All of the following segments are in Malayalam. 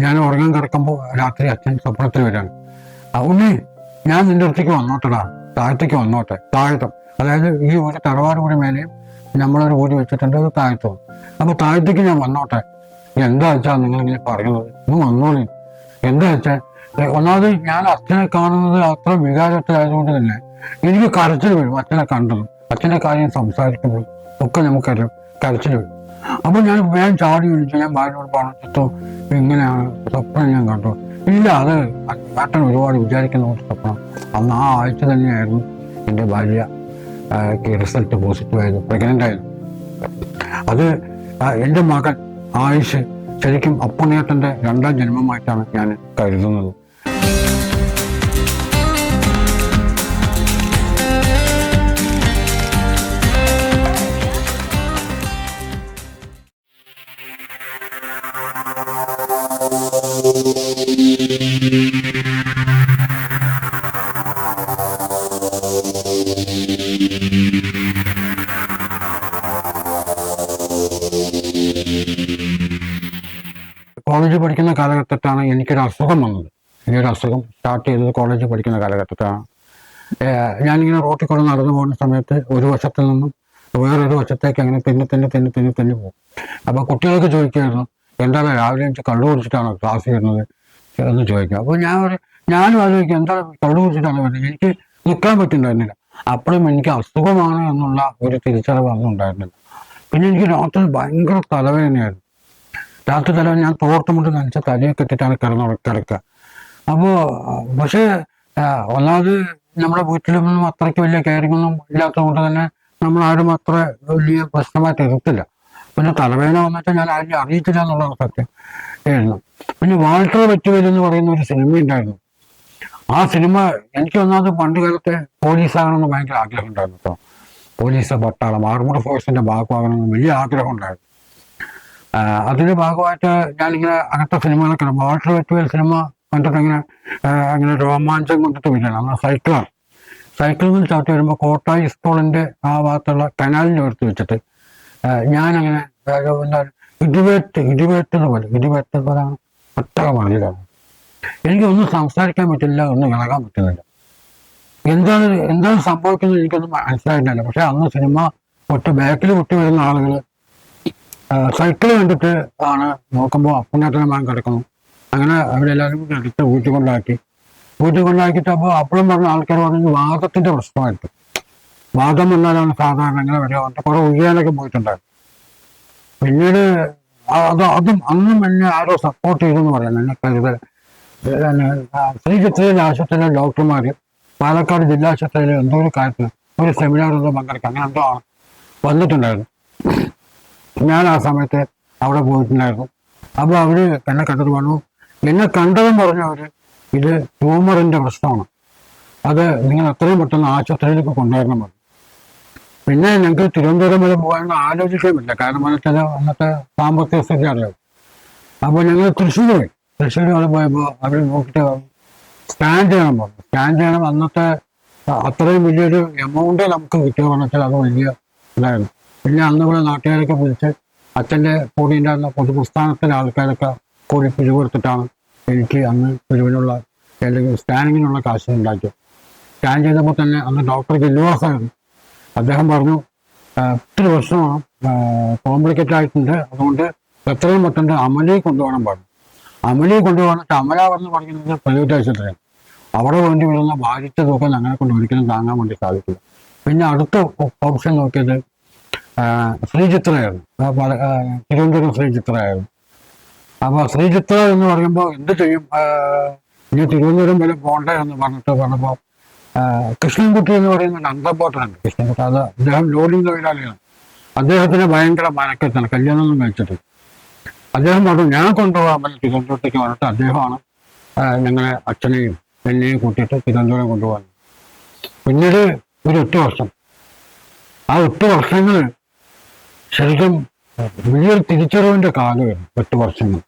ഞാൻ ഉറങ്ങാൻ കിടക്കുമ്പോൾ രാത്രി അച്ഛൻ സ്വപ്നത്തിൽ വരാണ് ഉണ്ണി ഞാൻ നിന്റെ അടുത്തേക്ക് വന്നോട്ടടാ താഴത്തേക്ക് വന്നോട്ടെ. താഴത്തും. അതായത് ഈ ഒരു തറവാട് കൂടി മേലെയും നമ്മളൊരു കൂടി വെച്ചിട്ടുണ്ട് അത് താഴത്തും. അപ്പൊ താഴത്തേക്ക് ഞാൻ വന്നോട്ടെ. എന്താ വെച്ചാ നിങ്ങൾ ഇങ്ങനെ പറയുന്നത്? ഒന്ന് വന്നോളി. എന്താ വെച്ചാൽ ഒന്നാമത് ഞാൻ അച്ഛനെ കാണുന്നത് അത്ര വികാരത്തിലായതുകൊണ്ട് തന്നെ എനിക്ക് കരച്ചിൽ വരും അച്ഛനെ കണ്ടതും. അച്ഛന്റെ കാര്യം സംസാരിക്കുമ്പോഴും ഒക്കെ നമുക്കറിയാം. കരച്ചിൽ വരും. അപ്പൊ ഞാൻ വേഗം ചാടി വിളിച്ചു. ഞാൻ ഭാര്യയോട് പറഞ്ഞിട്ടോ ഇങ്ങനെയാണ് സ്വപ്നം ഞാൻ കണ്ടു ഇല്ല അത് ഏട്ടൻ ഒരുപാട് വിചാരിക്കുന്ന ഒരു സ്വപ്നം. അന്ന് ആ ആഴ്ച തന്നെയായിരുന്നു എന്റെ ഭാര്യ റിസൾട്ട് പോസിറ്റീവ് ആയിരുന്നു പ്രഗ്നന്റ് ആയിരുന്നു. അത് എന്റെ മകൻ ആയുഷ് ശരിക്കും അപ്പുണ്ണിയേട്ടന്റെ രണ്ടാം ജന്മമായിട്ടാണ് ഞാൻ കരുതുന്നത്. കാലഘട്ടത്താണ് എനിക്കൊരു അസുഖം വന്നത്. എനിക്കൊരു അസുഖം സ്റ്റാർട്ട് ചെയ്തത് കോളേജിൽ പഠിക്കുന്ന കാലഘട്ടത്താണ് ഞാനിങ്ങനെ റോട്ടിൽ കൂടെ നടന്നു പോകുന്ന സമയത്ത് ഒരു വശത്തിൽ നിന്നും വേറൊരു വശത്തേക്ക് അങ്ങനെ തെന്നി തെന്നി തെന്നി തെന്നി തെന്നി പോകും. അപ്പോൾ കുട്ടികൾക്ക് ചോദിക്കുമായിരുന്നു എന്താണ് രാവിലെ എനിക്ക് കള്ളു കുടിച്ചിട്ടാണോ ക്ലാസ് ചെയ്യുന്നത് എന്ന് ചോദിക്കും. അപ്പോൾ ഞാൻ ഒരു ഞാനും ആലോചിക്കും എന്താണ് കള്ളു കുടിച്ചിട്ടാണ് വരുന്നത്? എനിക്ക് നിൽക്കാൻ പറ്റുന്നുണ്ടായിരുന്നില്ല. അപ്പോഴും എനിക്ക് അസുഖമാണ് എന്നുള്ള ഒരു തിരിച്ചറിവ് അന്നുണ്ടായിരുന്നില്ല. പിന്നെ എനിക്ക് രാത്രി ഭയങ്കര തലവേദനയായിരുന്നു. രാത്രി തല ഞാൻ തോർത്തുമുണ്ട് നനച്ച തലയൊക്കെ ഇട്ടിട്ടാണ് കിടന്ന് കിടക്കുക. അപ്പോ പക്ഷേ ഒന്നാമത് നമ്മുടെ വീട്ടിലൊന്നും അത്രയ്ക്ക് വലിയ കെയറിംഗ് ഒന്നും ഇല്ലാത്തത് കൊണ്ട് തന്നെ നമ്മൾ ആരും അത്ര വലിയ പ്രശ്നമായിട്ട് എടുത്തില്ല പിന്നെ തലവേദന വന്നിട്ട് ഞാൻ ആരും അറിയിച്ചില്ല എന്നുള്ള സത്യം. ആയിരുന്നു. പിന്നെ വാൾട്ടർ വെറ്റുവേൽ പറയുന്ന ഒരു സിനിമ ഉണ്ടായിരുന്നു. ആ സിനിമ എനിക്ക് ഒന്നാമത് പണ്ട് കാലത്തെ പോലീസാകണമെന്ന് ഭയങ്കര ആഗ്രഹം ഉണ്ടായിരുന്നു കേട്ടോ. പോലീസ് പട്ടാളം ആർമഡ് ഫോഴ്സിന്റെ ഭാഗമാകണമെന്ന് വലിയ ആഗ്രഹം ഉണ്ടായിരുന്നു. അതിന്റെ ഭാഗമായിട്ട് ഞാനിങ്ങനെ അങ്ങനത്തെ സിനിമകളൊക്കെ. വാട്ടർ വെറ്റുവേൽ സിനിമ കണ്ടിട്ട് ഇങ്ങനെ ആഹ് അങ്ങനെ രോമാഞ്ചം കൊണ്ടിട്ട് വരികയാണ്. നമ്മൾ സൈക്കിളാണ് സൈക്കിളിൽ നിന്ന് ചവിട്ടി വരുമ്പോൾ കോട്ടായി സ്കൂളിന്റെ ആ ഭാഗത്തുള്ള കനാലിന്റെ എടുത്ത് വെച്ചിട്ട് ഞാനങ്ങനെ ആഹ് എന്താ ഇടിവേറ്റ് ഇടിവേറ്റ് എന്ന് പോലെ ഇടിവേറ്റ് പോലെ ഒറ്റ മതിലാണ് എനിക്കൊന്നും സംസാരിക്കാൻ പറ്റില്ല ഒന്നും ഇളകാൻ പറ്റുന്നില്ല. എന്താണ് എന്താണ് സംഭവിക്കുന്നത് എനിക്കൊന്നും മനസ്സിലായിട്ടില്ല. പക്ഷെ അന്ന് സിനിമ ഒറ്റ ബാക്കിൽ പൊട്ടി വരുന്ന ആളുകൾ സൈക്കിൾ കണ്ടിട്ട് ആണ് നോക്കുമ്പോൾ അപ്പുണ്ണേട്ടനെ മകൻ കിടക്കുന്നു. അങ്ങനെ അവരെല്ലാവരും കൂടി എടുത്ത് വീട്ടിൽ കൊണ്ടാക്കി വീട്ടിൽ കൊണ്ടാക്കിയിട്ട് അപ്പോൾ അപ്പോഴും പറഞ്ഞ ആൾക്കാർ പറഞ്ഞു വാദത്തിന്റെ പ്രശ്നമായിട്ട്. വാദം വന്നാലാണ് സാധാരണ ഇങ്ങനെ വരിക. പറഞ്ഞിട്ട് കുറെ ഉയ്യാനൊക്കെ പോയിട്ടുണ്ടായിരുന്നു. പിന്നീട് അത് അതും അന്നും എന്നെ ആരോ സപ്പോർട്ട് ചെയ്തെന്ന് പറയുന്നത് എന്നെ കരുതൽ ശ്രീ ആശുപത്രിയിലെ ഡോക്ടർമാർ പാലക്കാട് ജില്ലാ ആശുപത്രിയിലെ എന്തോ ഒരു കാര്യത്തിൽ ഒരു സെമിനാർ എന്തോ പങ്കെടുക്കുക അങ്ങനെ എന്തോ ആണ് വന്നിട്ടുണ്ടായിരുന്നു. ഞാൻ ആ സമയത്ത് അവിടെ പോയിട്ടുണ്ടായിരുന്നു. അപ്പോൾ അവർ എന്നെ കണ്ടിട്ട് പറഞ്ഞു എന്നെ കണ്ടതും പറഞ്ഞു അവർ ഇത് ട്യൂമറിന്റെ പ്രശ്നമാണ്. അത് നിങ്ങൾ എത്രയും പെട്ടെന്ന് ആശുപത്രിയിലേക്ക് കൊണ്ടുവരണം പറഞ്ഞു. പിന്നെ ഞങ്ങൾക്ക് തിരുവനന്തപുരം വരെ പോകാനൊന്നും ആലോചിക്കുമില്ല കാരണം വെച്ചാൽ അന്നത്തെ സാമ്പത്തിക സ്ഥിതി അറിയാം അപ്പോൾ ഞങ്ങൾ തൃശ്ശൂർ പോയി തൃശ്ശൂർ അവിടെ പോയപ്പോൾ അവർ നോക്കിയിട്ട് സ്കാൻ ചെയ്യണം പറഞ്ഞു. സ്കാൻ ചെയ്യണം. അന്നത്തെ അത്രയും വലിയൊരു എമൗണ്ട് നമുക്ക് കിട്ടുക പറഞ്ഞാൽ അത് വലിയ ഇതായിരുന്നു. പിന്നെ അന്ന് ഇവിടെ നാട്ടുകാരൊക്കെ വിളിച്ച് അച്ഛന്റെ കൂടെ ഉണ്ടായിരുന്ന പൊതുപ്രസ്ഥാനത്തിലെ ആൾക്കാരൊക്കെ കൂടി പിരിവെടുത്തിട്ടാണ് എനിക്ക് അന്ന് പിരിവിനുള്ള അല്ലെങ്കിൽ സ്കാനിങ്ങിനുള്ള കാശ് ഉണ്ടാക്കിയത്. സ്കാൻ ചെയ്തപ്പോൾ തന്നെ അന്ന് ഡോക്ടർ ഗില്ലുവാസായിരുന്നു അദ്ദേഹം പറഞ്ഞു "ആ, ഒത്തിരി വർഷമാണ് കോംപ്ലിക്കേറ്റ് ആയിട്ടുണ്ട്. അതുകൊണ്ട് എത്രയും പെട്ടെന്ന് അമലി കൊണ്ടുപോകണം പറഞ്ഞു. അമലി കൊണ്ടുപോകണം അമല എന്ന് പറയുന്നത് പ്രൈവറ്റ് ആശുപത്രിയാണ്. അവിടെ വേണ്ടി വരുന്ന ബാധിച്ച തൂക്കം ഞങ്ങളെ കൊണ്ട് ഒരിക്കലും താങ്ങാൻ വേണ്ടി സാധിക്കില്ല. പിന്നെ അടുത്ത ഓപ്ഷൻ നോക്കിയത് ശ്രീചിത്രയായിരുന്നു. തിരുവനന്തപുരം ശ്രീചിത്രയായിരുന്നു. അപ്പോൾ ശ്രീചിത്ര എന്ന് പറയുമ്പോൾ എന്ത് ചെയ്യും? ഇനി തിരുവനന്തപുരം വരെ പോകണ്ടേ എന്ന് പറഞ്ഞിട്ട് പറഞ്ഞപ്പോൾ കൃഷ്ണൻകുട്ടി എന്ന് പറയുന്ന അന്തപോട്ടനാണ് കൃഷ്ണൻകുട്ടി അത് അദ്ദേഹം ലോഡിംഗ് തൊഴിലാളിയാണ്. അദ്ദേഹത്തിന് ഭയങ്കര മനക്കെത്താണ് കല്യാണം ഒന്നും കഴിച്ചിട്ട് അദ്ദേഹം പറഞ്ഞു ഞാൻ കൊണ്ടുപോകാൻ പറ്റും തിരുവനന്തപുരത്തേക്ക് പറഞ്ഞിട്ട് അദ്ദേഹമാണ് ഞങ്ങളെ അച്ഛനെയും എന്നെയും കൂട്ടിയിട്ട് തിരുവനന്തപുരം കൊണ്ടുപോകാൻ പിന്നീട് ഒരു എട്ട് വർഷം. ആ എട്ട് വർഷങ്ങൾ ശരിക്കും വലിയൊരു തിരിച്ചറിവിന്റെ കാലമായിരുന്നു എട്ട് വർഷങ്ങൾ.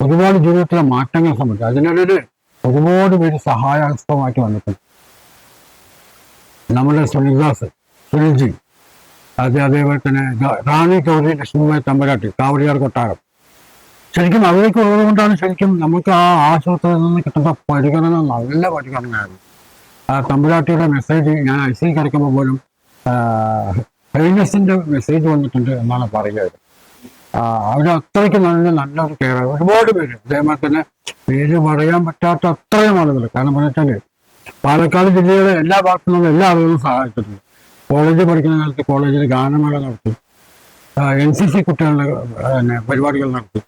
ഒരുപാട് ജീവിതത്തിലെ മാറ്റങ്ങൾ സംബന്ധിച്ചു അതിനിടയിൽ ഒരുപാട് പേര് സഹായഹസ്തമായിട്ട് വന്നിട്ടുണ്ട്. നമ്മുടെ സുനിൽദാസ് സുനിൽജി അത് അതേപോലെ തന്നെ റാണി ചൗധരി ലക്ഷ്മിമായി തമ്പരാട്ടി കാവടിയാർ കൊട്ടാരം. ശരിക്കും അവരൊക്കെ ഉള്ളത് കൊണ്ടാണ് ശരിക്കും നമുക്ക് ആ ആശുപത്രിയിൽ നിന്ന് കിട്ടുന്ന പരിഗണന നല്ല പരിഗണനയായിരുന്നു. ആ തമ്പുരാട്ടിയുടെ മെസ്സേജ് ഞാൻ ഐ സി കിടക്കുമ്പോൾ പോലും ഹൈനസിന്റെ മെസ്സേജ് വന്നിട്ടുണ്ട് എന്നാണ് പറയുന്നത്. അവർ അത്രയ്ക്ക് നല്ല നല്ലൊരു കെയർ ഒരുപാട് പേര്. അതേമാതിരി തന്നെ പേര് പറയാൻ പറ്റാത്ത അത്രയും ആളുകൾ കാരണം പറഞ്ഞാൽ പാലക്കാട് ജില്ലയിലെ എല്ലാ ഭാഗത്തു നിന്നും എല്ലാ ആളുകളും സഹായിച്ചിട്ടുണ്ട് കോളേജിൽ പഠിക്കുന്ന കാലത്ത് കോളേജിൽ ഗാനമേള നടത്തി. എൻ സി സി കുട്ടികളുടെ പരിപാടികൾ നടത്തി.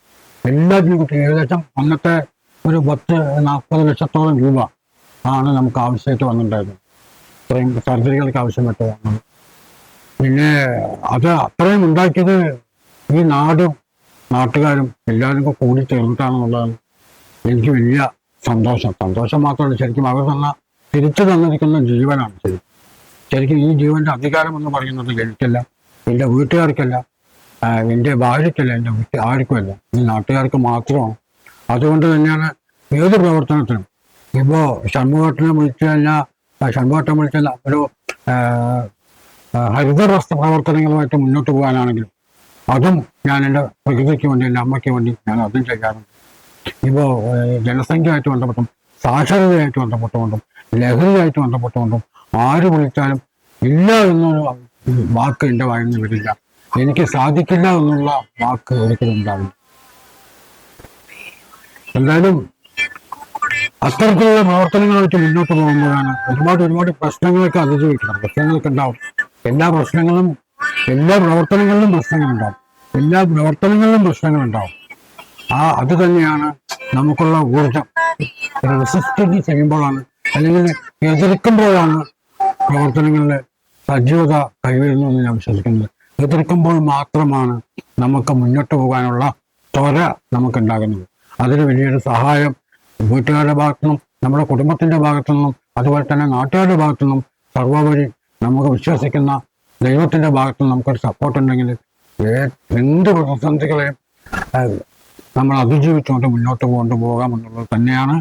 എല്ലാത്തിനും കുട്ടി ഏകദേശം അന്നത്തെ ഒരു പത്ത് നാൽപ്പത് ലക്ഷത്തോളം രൂപ ആണ് നമുക്ക് ആവശ്യമായിട്ട് വന്നിട്ടുണ്ടായിരുന്നത്. ഇത്രയും സർജറികൾക്ക് ആവശ്യമായിട്ട് വന്നത്. പിന്നെ അത് അത്രയും ഉണ്ടാക്കിയത് ഈ നാടും നാട്ടുകാരും എല്ലാവരും കൂടെ കൂടി ചേർന്നിട്ടാണെന്നുള്ളതാണ് എനിക്ക് വലിയ സന്തോഷം. സന്തോഷം മാത്രമല്ല ശരിക്കും അവർ തന്ന തിരിച്ചു തന്നിരിക്കുന്ന ജീവനാണ് ശരിക്കും. ശരിക്കും ഈ ജീവന്റെ അധികാരം എന്ന് പറയുന്നത് എനിക്കല്ല എന്റെ വീട്ടുകാർക്കല്ല എന്റെ ഭാര്യയ്ക്കല്ല എന്റെ വീട്ടിൽ ആർക്കുമല്ല ഈ നാട്ടുകാർക്ക് മാത്രമാണ്. അതുകൊണ്ട് തന്നെയാണ് ഏത് പ്രവർത്തനത്തിനും. ഇപ്പോൾ ഷൺമുഖട്ടിനെ വിളിച്ചു കഴിഞ്ഞാൽ ഷൺമുഖട്ടം വിളിച്ചാൽ ഒരു ഹരിതവസ്ത്ര പ്രവർത്തനങ്ങളുമായിട്ട് മുന്നോട്ട് പോകാനാണെങ്കിലും അതും ഞാൻ എന്റെ പ്രകൃതിക്ക് വേണ്ടി എന്റെ അമ്മയ്ക്ക് വേണ്ടി ഞാൻ അതും ചെയ്യാറുണ്ട്. ഇപ്പോൾ ജനസംഖ്യയായിട്ട് ബന്ധപ്പെട്ടും സാക്ഷരതയായിട്ട് ബന്ധപ്പെട്ടുകൊണ്ടും ലഹരിയായിട്ട് ബന്ധപ്പെട്ടുകൊണ്ടും ആര് വിളിച്ചാലും ഇല്ല എന്നൊരു വാക്ക് എന്റെ വായിൽ നിന്ന് വരില്ല. എനിക്ക് സാധിക്കില്ല എന്നുള്ള വാക്ക് ഒരിക്കലും ഉണ്ടാവില്ല. എന്തായാലും അത്തരത്തിലുള്ള പ്രവർത്തനങ്ങളായിട്ട് മുന്നോട്ട് പോകുമ്പോഴാണ് ഒരുപാട് ഒരുപാട് പ്രശ്നങ്ങളൊക്കെ അതിജീവിക്കണം. പ്രശ്നങ്ങളൊക്കെ ഉണ്ടാവും. എല്ലാ പ്രശ്നങ്ങളും എല്ലാ പ്രവർത്തനങ്ങളിലും പ്രശ്നങ്ങളുണ്ടാവും. എല്ലാ പ്രവർത്തനങ്ങളിലും പ്രശ്നങ്ങളുണ്ടാവും. ആ അത് തന്നെയാണ് നമുക്കുള്ള ഊർജം റെസിസ്റ്റൻസ് ചെയ്യുമ്പോഴാണ് അല്ലെങ്കിൽ എതിർക്കുമ്പോഴാണ് പ്രവർത്തനങ്ങളിൽ സജീവത കൈവരുന്നു എന്ന് ഞാൻ വിശ്വസിക്കുന്നത്. എതിർക്കുമ്പോൾ മാത്രമാണ് നമുക്ക് മുന്നോട്ട് പോകാനുള്ള ത്വര നമുക്കുണ്ടാകുന്നത്. അതിന് വലിയൊരു സഹായം വീട്ടുകാരുടെ ഭാഗത്തു നിന്നും നമ്മുടെ കുടുംബത്തിന്റെ ഭാഗത്തു നിന്നും അതുപോലെ തന്നെ നാട്ടുകാരുടെ ഭാഗത്തു നിന്നും സർവോപരി നമുക്ക് വിശ്വസിക്കുന്ന ദൈവത്തിന്റെ ഭാഗത്ത് നമുക്കൊരു സപ്പോർട്ട് ഉണ്ടെങ്കിൽ എന്ത് പ്രതിസന്ധികളെയും നമ്മൾ അതിജീവിച്ചുകൊണ്ട് മുന്നോട്ട് കൊണ്ടു പോകാമെന്നുള്ളത് തന്നെയാണ്.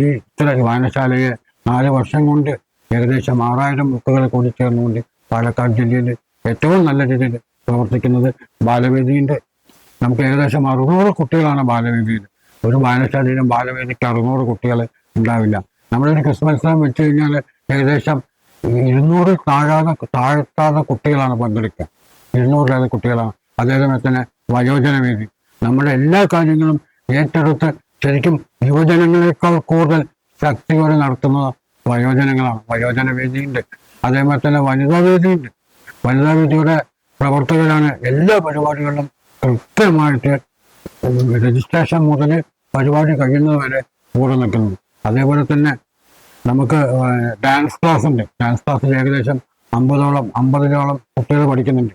ഈ ഇത്ര വായനശാലയെ നാല് വർഷം കൊണ്ട് ഏകദേശം ആറായിരം ബുക്കുകളെ കൂടി ചേർന്നുകൊണ്ട് പാലക്കാട് ജില്ലയിൽ ഏറ്റവും നല്ല രീതിയിൽ പ്രവർത്തിക്കുന്നത് ബാലവേദിയുടെ നമുക്ക് ഏകദേശം അറുന്നൂറ് കുട്ടികളാണ് ബാലവേദിയിൽ. ഒരു വായനശാലയിലും ബാലവേദിക്ക് അറുന്നൂറ് കുട്ടികൾ ഉണ്ടാവില്ല. നമ്മളൊരു ക്രിസ്മസ് വെച്ച് കഴിഞ്ഞാൽ ഏകദേശം ഇരുന്നൂറ് താഴാതെ താഴ്ത്താതെ കുട്ടികളാണ് പങ്കെടുക്കുക. ഇരുന്നൂറിലേറെ കുട്ടികളാണ്. അതേപോലെ തന്നെ വയോജന വേദി നമ്മുടെ എല്ലാ കാര്യങ്ങളും ഏറ്റെടുത്ത് ശരിക്കും യുവജനങ്ങളെക്കാൾ കൂടുതൽ ശക്തിയോടെ നടത്തുന്നത് വയോജനങ്ങളാണ്. വയോജന വേദിയുണ്ട് അതേപോലെ തന്നെ വനിതാ വേദിയുണ്ട് വനിതാ വേദിയുടെ പ്രവർത്തകരാണ് എല്ലാ പരിപാടികളിലും കൃത്യമായിട്ട് രജിസ്ട്രേഷൻ മുതൽ പരിപാടി കഴിയുന്നത് വരെ കൂടെ നിൽക്കുന്നത്. അതേപോലെ തന്നെ നമുക്ക് ഡാൻസ് ക്ലാസ് ഉണ്ട്. ഡാൻസ് ക്ലാസ്സിൽ ഏകദേശം അമ്പതോളം അമ്പതിലോളം കുട്ടികൾ പഠിക്കുന്നുണ്ട്.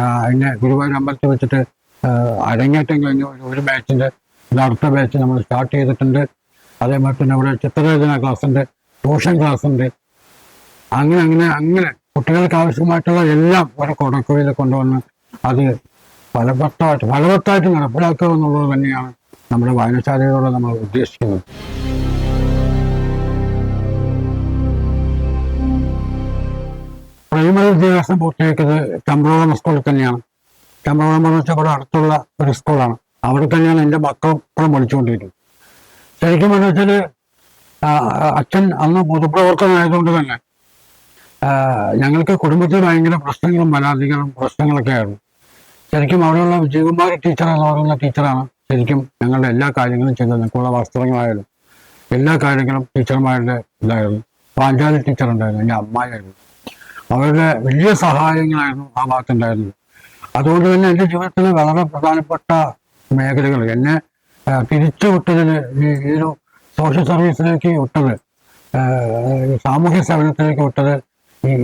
അതിന് ഗുരുവായൂർ അമ്പലത്തിൽ വെച്ചിട്ട് അരങ്ങേറ്റം കഴിഞ്ഞ ഒരു- ബാച്ചിന്റെ അടുത്ത ബാച്ച് നമ്മൾ സ്റ്റാർട്ട് ചെയ്തിട്ടുണ്ട്. അതേമാതിരി തന്നെ ഇവിടെ ചിത്രരചന ക്ലാസ് ഉണ്ട് ട്യൂഷൻ ക്ലാസ് ഉണ്ട്. അങ്ങനെ അങ്ങനെ അങ്ങനെ കുട്ടികൾക്ക് ആവശ്യമായിട്ടുള്ള എല്ലാം ഒരു കൊടക്കുവയിൽ കൊണ്ടുവന്ന് അത് ഫലവത്തായിട്ട് ഫലവത്തായിട്ട് നടപ്പിലാക്കുക എന്നുള്ളത് തന്നെയാണ് നമ്മുടെ വായനശാലയോടെ നമ്മൾ ഉദ്ദേശിക്കുന്നത്. പ്രൈമറി വിദ്യാഭ്യാസം പൂർത്തിയാക്കിയത് ചമ്പ്രോളം സ്കൂളിൽ തന്നെയാണ്. ചമ്പ്രോളം എന്ന് വെച്ചാൽ ഇവിടെ അടുത്തുള്ള ഒരു സ്കൂളാണ് അവിടെ തന്നെയാണ് എന്റെ മക്കളും ഇപ്പോഴും പഠിച്ചുകൊണ്ടിരിക്കുന്നത്. ശരിക്കും പറഞ്ഞു വെച്ചാൽ അച്ഛൻ അന്ന് പൊതുപ്രവർത്തകനായതുകൊണ്ട് തന്നെ ഞങ്ങൾക്ക് കുടുംബത്തിൽ ഭയങ്കര പ്രശ്നങ്ങളും പരാതികളും പ്രശ്നങ്ങളൊക്കെ ആയിരുന്നു. ശരിക്കും അവിടെയുള്ള വിജയകുമാരി ടീച്ചർ എന്ന് പറയുന്ന ടീച്ചറാണ് ശരിക്കും ഞങ്ങളുടെ എല്ലാ കാര്യങ്ങളും ചെയ്തത്. ഞങ്ങൾക്കുള്ള വസ്ത്രങ്ങളായാലും എല്ലാ കാര്യങ്ങളും ടീച്ചർമാരുടെ ഇതായിരുന്നു. പാഞ്ചാലി ടീച്ചർ ഉണ്ടായിരുന്നു എന്റെ അമ്മായിരുന്നു അവരുടെ വലിയ സഹായങ്ങളായിരുന്നു ആ ഭാഗത്തുണ്ടായിരുന്നത്. അതുകൊണ്ട് തന്നെ എന്റെ ജീവിതത്തിൽ വളരെ പ്രധാനപ്പെട്ട മേഖലകൾ എന്നെ തിരിച്ചു വിട്ടതിൽ ഈ ഒരു സോഷ്യൽ സർവീസിലേക്ക് വിട്ടത് സാമൂഹ്യ സേവനത്തിലേക്ക് വിട്ടത്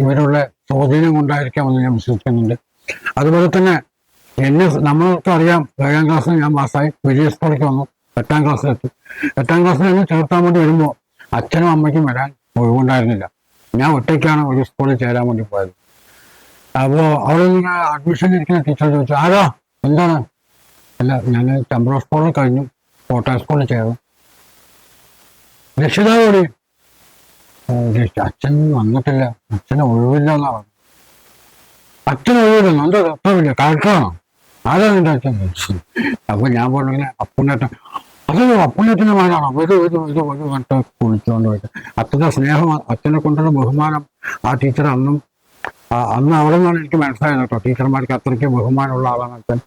ഇവരുടെ സ്വാധീനം കൊണ്ടായിരിക്കാമെന്ന് ഞാൻ വിശ്വസിക്കുന്നുണ്ട്. അതുപോലെ തന്നെ എന്നെ നമ്മൾക്ക് അറിയാം ഏഴാം ക്ലാസ്സിൽ ഞാൻ പാസ്സായി വലിയ സ്കൂളിലേക്ക് വന്നു എട്ടാം ക്ലാസ്സിലെത്തി. എട്ടാം ക്ലാസ്സിൽ എന്നെ ചേർത്താൻ വേണ്ടി വരുമ്പോൾ അച്ഛനും അമ്മയ്ക്കും വരാൻ ഒഴിവുണ്ടായിരുന്നില്ല. ഞാൻ ഒറ്റയ്ക്കാണ് ഒരു സ്കൂളിൽ ചേരാൻ വേണ്ടി പോയത്. അപ്പോൾ അവിടെ അഡ്മിഷൻ ഇരിക്കുന്ന ടീച്ചർ ചോദിച്ചു ആരോ? എന്താണ്? അല്ല ഞാൻ ടെമ്പറോ സ്കൂളിൽ കഴിഞ്ഞു. കോട്ടയം സ്കൂളിൽ ചേർന്നു. രക്ഷിതാവ് കൂടി അച്ഛൻ വന്നിട്ടില്ല. അച്ഛന് ഒഴിവില്ല എന്നാ പറഞ്ഞു അച്ഛൻ ഒഴിവില്ല എന്താ അർത്ഥമില്ല കളക്ടറാണോ ആരാ നിന്റെ അച്ഛൻ? അപ്പൊ ഞാൻ പറഞ്ഞിങ്ങനെ അപ്പുണ്ണേട്ടൻ അത് അപ്പുണ്ണേട്ടന്റെ മകനാണ്? ഒരു ഒരു ഒരു ഒരു കണ്ട കുളിച്ചുകൊണ്ട് പോയിട്ട് അത്രയുടെ സ്നേഹം അച്ഛനെ കൊണ്ടുള്ള ബഹുമാനം ആ ടീച്ചർ അന്നും അന്ന് അവിടെ നിന്നാണ് എനിക്ക് മനസ്സിലായത് കേട്ടോ. ടീച്ചർമാർക്ക് അത്രയ്ക്ക് ബഹുമാനമുള്ള ആളാണ് അച്ഛൻ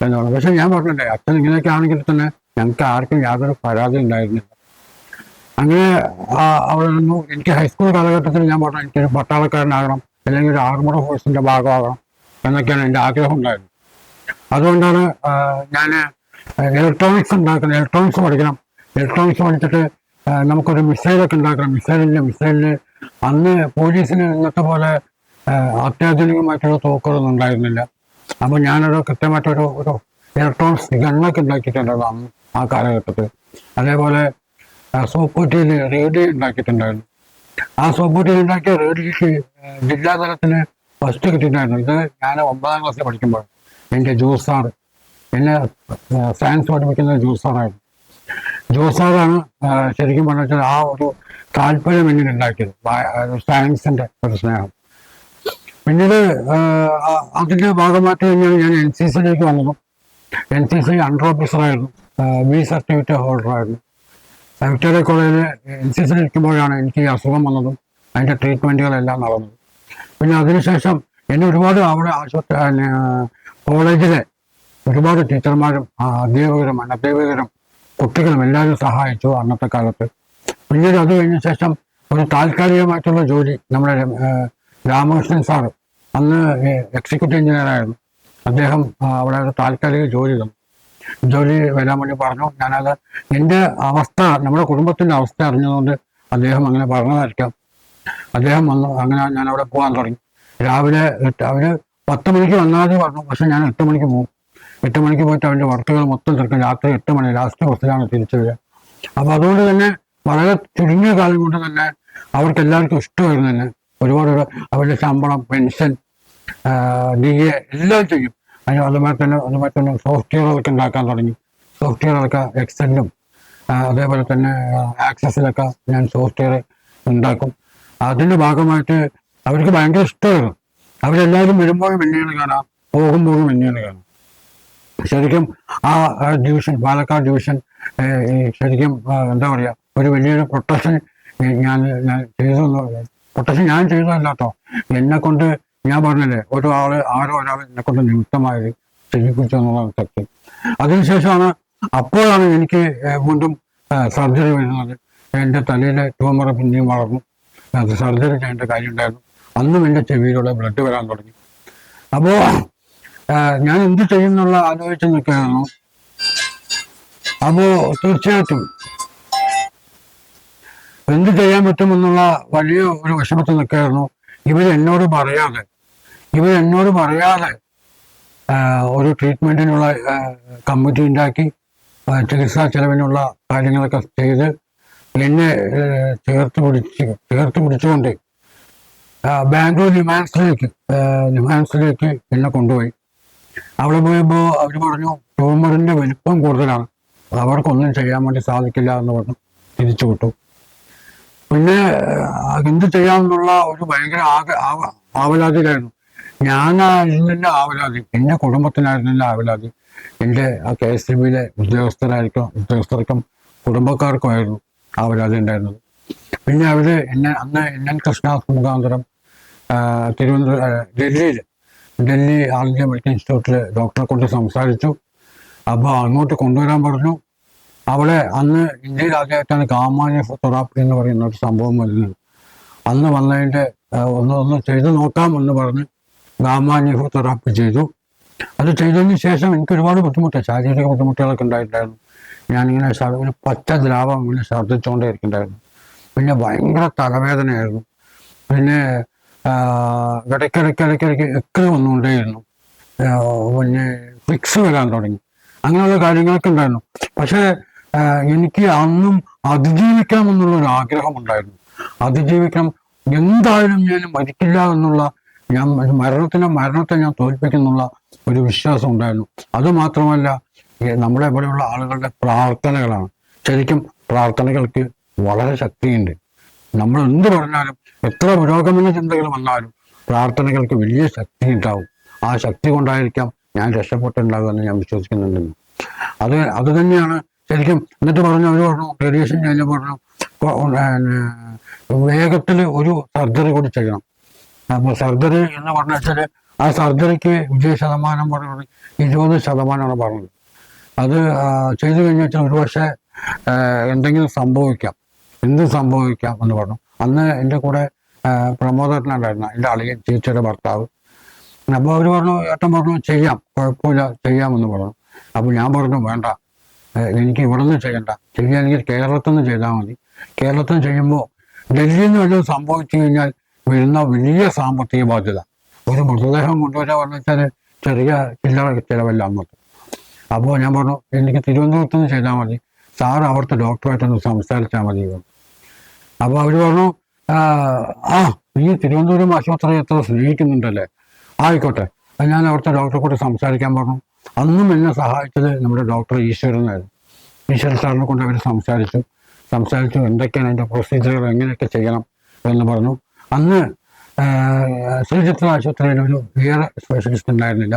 എന്നുള്ളത്. പക്ഷെ ഞാൻ പറഞ്ഞില്ലേ അച്ഛൻ ഇങ്ങനെയൊക്കെ ആണെങ്കിൽ തന്നെ ഞങ്ങൾക്ക് ആർക്കും യാതൊരു പരാതി ഉണ്ടായിരുന്നില്ല. അങ്ങനെ അവിടെ നിന്നു എനിക്ക് ഹൈസ്കൂൾ കാലഘട്ടത്തിൽ ഞാൻ പറഞ്ഞു എനിക്കൊരു പട്ടാളക്കാരനാകണം അല്ലെങ്കിൽ ഒരു ആർമറ ഫോഴ്സിന്റെ ഭാഗമാകണം എന്നൊക്കെയാണ് എന്റെ ആഗ്രഹം ഉണ്ടായിരുന്നത്. അതുകൊണ്ടാണ് ഞാൻ ഇലക്ട്രോണിക്സ് ഉണ്ടാക്കണം ഇലക്ട്രോണിക്സ് പഠിക്കണം. ഇലക്ട്രോണിക്സ് പഠിച്ചിട്ട് നമുക്കൊരു മിസൈലൊക്കെ ഉണ്ടാക്കണം. മിസൈലിന്റെ മിസൈലിന് അന്ന് പോലീസിന് ഇന്നത്തെ പോലെ അത്യാധുനികമായിട്ടുള്ള തോക്കുകളൊന്നും ഉണ്ടായിരുന്നില്ല. അപ്പോൾ ഞാനൊരു കൃത്യമായിട്ടൊരു ഒരു ഇലക്ട്രോണിക്സ് ഗണ്ണൊക്കെ ഉണ്ടാക്കിയിട്ടുണ്ടായിരുന്നു അന്ന് ആ കാലഘട്ടത്തിൽ. അതേപോലെ സോപ്പൂറ്റിയിൽ റേഡിയോ ഉണ്ടാക്കിയിട്ടുണ്ടായിരുന്നു. ആ സോപ്പൂറ്റിയിൽ ഉണ്ടാക്കിയ റേഡിയോക്ക് ജില്ലാതലത്തിന് ഫസ്റ്റ് കിട്ടിയിട്ടുണ്ടായിരുന്നു. ഇത് ഞാൻ ഒമ്പതാം ക്ലാസ്സിൽ പഠിക്കുമ്പോൾ എന്റെ ജോസ് സാർ എന്നെ സയൻസ് പഠിപ്പിക്കുന്ന ജോസാറായിരുന്നു ജോസാറാണ് ജോസ് സാറാണ് ശരിക്കും പറഞ്ഞാൽ ആ ഒരു താല്പര്യം എന്നിൽ ഉണ്ടാക്കിയത്. സയൻസിന്റെ ഒരു സ്നേഹം. പിന്നീട് അതിന്റെ ഭാഗമായിട്ട് തന്നെയാണ് ഞാൻ എൻ സി സിയിലേക്ക് വന്നതും. എൻ സി സി അണ്ടർ ഓഫീസറായിരുന്നു ബി സർട്ടിഫിക്കറ്റ് ഹോൾഡറായിരുന്നു വിക്ടോറിയ കോളേജിൽ എൻ സി സിയിൽ ഇരിക്കുമ്പോഴാണ് എനിക്ക് ഈ അസുഖം വന്നതും അതിന്റെ ട്രീറ്റ്മെന്റുകളെല്ലാം നടന്നത്. പിന്നെ അതിനുശേഷം എന്നെ ഒരുപാട് അവിടെ ആശുപത്രി കോളേജിലെ ഒരുപാട് ടീച്ചർമാരും അധ്യാപകരും അനധ്യാപകരും കുട്ടികളും എല്ലാവരും സഹായിച്ചു അന്നത്തെ കാലത്ത്. പിന്നീട് അത് കഴിഞ്ഞ ശേഷം ഒരു താൽക്കാലികമായിട്ടുള്ള ജോലി നമ്മുടെ രാമകൃഷ്ണൻ സാറ് അന്ന് എക്സിക്യൂട്ടീവ് എഞ്ചിനീയറായിരുന്നു അദ്ദേഹം അവിടെ ഒരു താൽക്കാലിക ജോലി തന്നു. ജോലി വരാൻ വേണ്ടി പറഞ്ഞു. ഞാനത് എന്റെ അവസ്ഥ നമ്മുടെ കുടുംബത്തിന്റെ അവസ്ഥ അറിഞ്ഞതുകൊണ്ട് അദ്ദേഹം അങ്ങനെ പറഞ്ഞതായിരിക്കാം. അദ്ദേഹം വന്നു അങ്ങനെ ഞാൻ അവിടെ പോകാൻ തുടങ്ങി. രാവിലെ എട്ട് അവർ പത്ത് മണിക്ക് വന്നാതെ പറഞ്ഞു. പക്ഷെ ഞാൻ എട്ട് മണിക്ക് പോകും. എട്ട് മണിക്ക് പോയിട്ട് അവന്റെ വർക്കുകൾ മൊത്തം തീർക്കും. രാത്രി എട്ട് മണി ലാസ്റ്റ് ബസ്സിലാണ് തിരിച്ചു വരിക. അപ്പോൾ അതുകൊണ്ട് തന്നെ വളരെ ചുരുങ്ങിയ കാലം കൊണ്ട് തന്നെ അവർക്ക് എല്ലാവർക്കും ഇഷ്ടമായിരുന്നു തന്നെ. ഒരുപാട് അവരുടെ ശമ്പളം പെൻഷൻ ഡി എ എല്ലാം ചെയ്യും. അതിന് അതുമായി തന്നെ അതുമായി തന്നെ സോഫ്റ്റ്വെയറുകളൊക്കെ ഉണ്ടാക്കാൻ തുടങ്ങി. സോഫ്റ്റ്വെയറുകളൊക്കെ എക്സലിലും അതേപോലെ തന്നെ ആക്സസിലൊക്കെ ഞാൻ സോഫ്റ്റ്വെയർ ഉണ്ടാക്കും. അതിന്റെ ഭാഗമായിട്ട് അവർക്ക് ഭയങ്കര ഇഷ്ടമായിരുന്നു. അവരെല്ലാവരും വരുമ്പോഴും എന്നെയാണ് കാണാം പോകുമ്പോഴും എന്നെയാണ് കാണാം. ശരിക്കും ആ ഡിവിഷൻ പാലക്കാട് ഡിവിഷൻ ശരിക്കും എന്താ പറയുക ഒരു വലിയൊരു പ്രൊട്ടക്ഷൻ ഞാൻ ഞാൻ പ്രൊട്ടക്ഷൻ ഞാൻ ചെയ്തതല്ല കേട്ടോ എന്നെ കൊണ്ട് ഞാൻ പറഞ്ഞില്ലേ ഒരു ആൾ ആരോ ഒരാൾ എന്നെ കൊണ്ട് നിമിത്തമായത് ചെയ്യിപ്പിച്ചു എന്നുള്ളതാണ് സത്യം. അതിനുശേഷമാണ് അപ്പോഴാണ് എനിക്ക് വീണ്ടും സർജറി വരുന്നത്. എന്റെ തലയിലെ ട്യൂമർ പിന്നെയും വളർന്നു. സർജറി ചെയ്യേണ്ട കാര്യമുണ്ടായിരുന്നു അന്നും എന്റെ ചെവിയിലൂടെ ബ്ലഡ് വരാൻ തുടങ്ങി. അപ്പോൾ ഞാൻ എന്ത് ചെയ്യുന്നുള്ള ആലോചിച്ച് നിൽക്കുകയാണ് അപ്പോ തീർച്ചയായിട്ടും എന്ത് ചെയ്യാൻ പറ്റുമെന്നുള്ള വലിയ ഒരു വിഷമത്തിൽ നിൽക്കുകയായിരുന്നു. ഇവർ എന്നോട് പറയാതെ ഇവർ എന്നോട് പറയാതെ ഒരു ട്രീറ്റ്മെന്റിനുള്ള കമ്മിറ്റി ഉണ്ടാക്കി ചികിത്സാ ചെലവിനുള്ള കാര്യങ്ങളൊക്കെ ചെയ്ത് എന്നെ ചേർത്ത് പിടിച്ച് ചേർത്ത് പിടിച്ചുകൊണ്ട് ബാംഗ്ലൂർ നിമാൻസിലേക്ക് നിമാൻസിലേക്ക് എന്നെ കൊണ്ടുപോയി. അവിടെ പോയപ്പോൾ അവർ പറഞ്ഞു ട്യൂമറിന്റെ വലിപ്പം കൂടുതലാണ്. അവർക്കൊന്നും ചെയ്യാൻ വേണ്ടി സാധിക്കില്ല എന്ന് പറഞ്ഞു. തിരിച്ചു വിട്ടു. പിന്നെ എന്ത് ചെയ്യാമെന്നുള്ള ഒരു ഭയങ്കര ആക ഞാൻ ആവലാതിയിലായിരുന്നു. ഞാനായിരുന്നില്ല ആവലാതി. എന്റെ കുടുംബത്തിനായിരുന്നില്ല ആവലാതി. എന്റെ ആ കെ എസ് ബിയിലെ ഉദ്യോഗസ്ഥരായിരിക്കും ഉദ്യോഗസ്ഥർക്കും കുടുംബക്കാർക്കുമായിരുന്നു ആവലാതി ഉണ്ടായിരുന്നത്. പിന്നെ അവർ എന്നെ അന്ന് എൻ എൻ കൃഷ്ണദാസ് മുഖാന്തരം തിരുവനന്തപുരം ഡൽഹിയിൽ ഡൽഹി ഇന്ത്യ മെഡിക്കൽ ഇൻസ്റ്റിറ്റ്യൂട്ടിൽ ഡോക്ടറെ കൊണ്ട് സംസാരിച്ചു. അപ്പോൾ അങ്ങോട്ട് കൊണ്ടുവരാൻ പറഞ്ഞു. അവിടെ അന്ന് ഇന്ത്യയിൽ ആദ്യമായിട്ടാണ് കാമാന്യ തെറാപ്പി എന്ന് പറയുന്ന ഒരു സംഭവം വരുന്നത്. അന്ന് വന്നതിന്റെ ഒന്ന് ഒന്ന് ചെയ്ത് നോക്കാം എന്ന് പറഞ്ഞ് കാമാന്യ തെറാപ്പി ചെയ്തു. അത് ചെയ്തതിന് ശേഷം എനിക്ക് ഒരുപാട് ബുദ്ധിമുട്ട് ശാരീരിക ബുദ്ധിമുട്ടുകളൊക്കെ ഉണ്ടായിട്ടുണ്ടായിരുന്നു. ഞാനിങ്ങനെ ഒരു പച്ച ദ്രാവം ഇങ്ങനെ ഛർദ്ദിച്ചുകൊണ്ടേ ഇരിക്കുന്നുണ്ടായിരുന്നു. പിന്നെ ഭയങ്കര തലവേദനയായിരുന്നു. പിന്നെ ആ, ഇടയ്ക്കിടയ്ക്ക് ഇടയ്ക്കിടയ്ക്ക് എക്ക വന്നുകൊണ്ടേയിരുന്നു. പിന്നെ ഫിക്സ് വരാൻ തുടങ്ങി. അങ്ങനെയുള്ള കാര്യങ്ങളൊക്കെ ഉണ്ടായിരുന്നു. പക്ഷേ എനിക്ക് അന്നും അതിജീവിക്കാം എന്നുള്ള ഒരു ആഗ്രഹം ഉണ്ടായിരുന്നു അതിജീവിക്കാം എന്തായാലും ഞാൻ മരിക്കില്ല എന്നുള്ള ഞാൻ മരണത്തിനെ മരണത്തെ ഞാൻ തോൽപ്പിക്കുന്നുള്ള ഒരു വിശ്വാസം ഉണ്ടായിരുന്നു. അതുമാത്രമല്ല നമ്മുടെ ഇവിടെയുള്ള ആളുകളുടെ പ്രാർത്ഥനകളാണ്. ശരിക്കും പ്രാർത്ഥനകൾക്ക് വളരെ ശക്തിയുണ്ട്. നമ്മൾ എന്ത് പറഞ്ഞാലും എത്ര പുരോഗമന ചിന്തകൾ വന്നാലും പ്രാർത്ഥനകൾക്ക് വലിയ ശക്തി ഉണ്ടാവും. ആ ശക്തി കൊണ്ടായിരിക്കാം ഞാൻ രക്ഷപ്പെട്ടുണ്ടാകുമെന്ന് ഞാൻ വിശ്വസിക്കുന്നുണ്ടെന്ന് അത് അത് തന്നെയാണ് ശരിക്കും എന്നിട്ട് പറഞ്ഞു അവർ പറഞ്ഞു റേഡിയേഷൻ കഴിഞ്ഞ പറഞ്ഞു വേഗത്തിൽ ഒരു സർജറി കൂടി ചെയ്യണം. അപ്പോൾ സർജറി എന്ന് പറഞ്ഞു വെച്ചാൽ ആ സർജറിക്ക് വിജയ ശതമാനം പറഞ്ഞു ഇരുപത് ശതമാനമാണ് പറഞ്ഞത്. അത് ചെയ്തു കഴിഞ്ഞാൽ ഒരുപക്ഷെ എന്തെങ്കിലും സംഭവിക്കാം. എന്തും സംഭവിക്കാം എന്ന് പറഞ്ഞു. അന്ന് എന്റെ കൂടെ ആ, പ്രമോദരനുണ്ടായിരുന്നു എന്റെ അളിയൻ ചേച്ചിയുടെ ഭർത്താവ്. അപ്പോൾ അവർ പറഞ്ഞു ഏട്ടൻ പറഞ്ഞു ചെയ്യാം കുഴപ്പമില്ല ചെയ്യാമെന്ന് പറഞ്ഞു. അപ്പോൾ ഞാൻ പറഞ്ഞു വേണ്ട. എനിക്ക് ഇവിടെ നിന്ന് ചെയ്യണ്ട. ചെയ്യുകയാണെങ്കിൽ കേരളത്തിൽ നിന്ന് ചെയ്താൽ മതി. കേരളത്തിൽ നിന്ന് ചെയ്യുമ്പോൾ ഡൽഹിയിൽ നിന്ന് വല്ലതും സംഭവിച്ചു കഴിഞ്ഞാൽ വരുന്ന വലിയ സാമ്പത്തിക ബാധ്യത. ഒരു മൃതദേഹം കൊണ്ടുവരാൻ പറഞ്ഞു വെച്ചാൽ ചെറിയ ചില്ലറ ചിലവല്ല അന്നത്തെ. അപ്പോൾ ഞാൻ പറഞ്ഞു എനിക്ക് തിരുവനന്തപുരത്ത് നിന്ന് ചെയ്താൽ മതി. സാർ അവിടുത്തെ ഡോക്ടറായിട്ടൊന്ന് സംസാരിച്ചാൽ മതി. അപ്പോൾ അവർ പറഞ്ഞു "ആ, ഈ തിരുവനന്തപുരം ആശുപത്രി എത്ര സ്നേഹിക്കുന്നുണ്ടല്ലേ? ആയിക്കോട്ടെ. ഞാൻ അവിടുത്തെ ഡോക്ടറെ കൂടെ സംസാരിക്കാൻ പറഞ്ഞു. അന്നും എന്നെ സഹായിച്ചത് നമ്മുടെ ഡോക്ടർ ഈശ്വരനായിരുന്നു. ഈശ്വരൻ സാറിനെ കൊണ്ട് അവർ സംസാരിച്ചു. സംസാരിച്ചു എന്തൊക്കെയാണ് അതിന്റെ പ്രൊസീജിയറുകൾ എങ്ങനെയൊക്കെ ചെയ്യണം എന്ന് പറഞ്ഞു. അന്ന് ശ്രീചിത്ര ആശുപത്രിയിൽ ഒരു വേറെ സ്പെഷ്യലിസ്റ്റ് ഉണ്ടായിരുന്നില്ല.